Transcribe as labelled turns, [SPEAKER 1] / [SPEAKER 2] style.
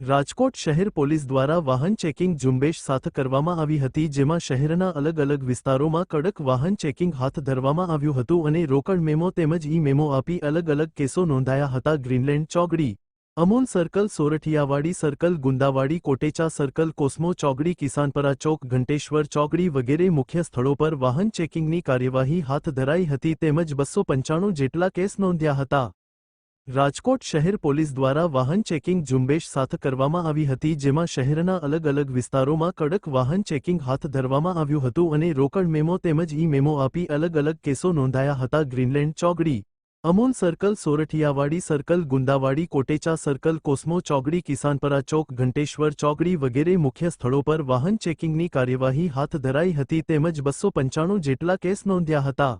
[SPEAKER 1] રાજકોટ શહેર પોલીસ દ્વારા વાહન ચેકિંગ ઝુંબેશ સાથ કરવામાં આવી હતી, જેમાં શહેરના અલગ અલગ વિસ્તારોમાં કડક વાહન ચેકિંગ હાથ ધરવામાં આવ્યું હતું અને રોકડ મેમો તેમજ ઈ મેમો આપી અલગ અલગ કેસો નોંધાયા હતા. ગ્રીનલેન્ડ ચોકડી, Amul circle, Sorathiyawadi circle, Gundawadi Kotecha circle, Cosmo ચોકડી, કિસાનપરા ચોક, ઘંટેશ્વર ચોકડી વગેરે મુખ્ય સ્થળો પર વાહન ચેકિંગની કાર્યવાહી હાથ ધરાઈ હતી તેમજ બસો પંચાણું જેટલા કેસ નોંધ્યા હતા. રાજકોટ શહેર પોલીસ દ્વારા વાહન ચેકિંગ ઝુંબેશ સાથ કરવામાં આવી હતી, જેમાં શહેરના અલગ અલગ વિસ્તારોમાં કડક વાહન ચેકિંગ હાથ ધરવામાં આવ્યું હતું અને રોકડ મેમો તેમજ ઈ મેમો આપી અલગ અલગ કેસો નોંધાયા હતા. ગ્રીનલેન્ડ ચોકડી Amul circle Sorathiyawadi circle, Gundawadi Kotecha circle, Cosmo ચોકડી કિસાનપરા ચોક, ઘંટેશ્વર ચોકડી વગેરે મુખ્ય સ્થળો પર વાહન ચેકિંગની કાર્યવાહી હાથ ધરાઈ હતી તેમજ બસો પંચાણું જેટલા કેસ નોંધ્યા હતા.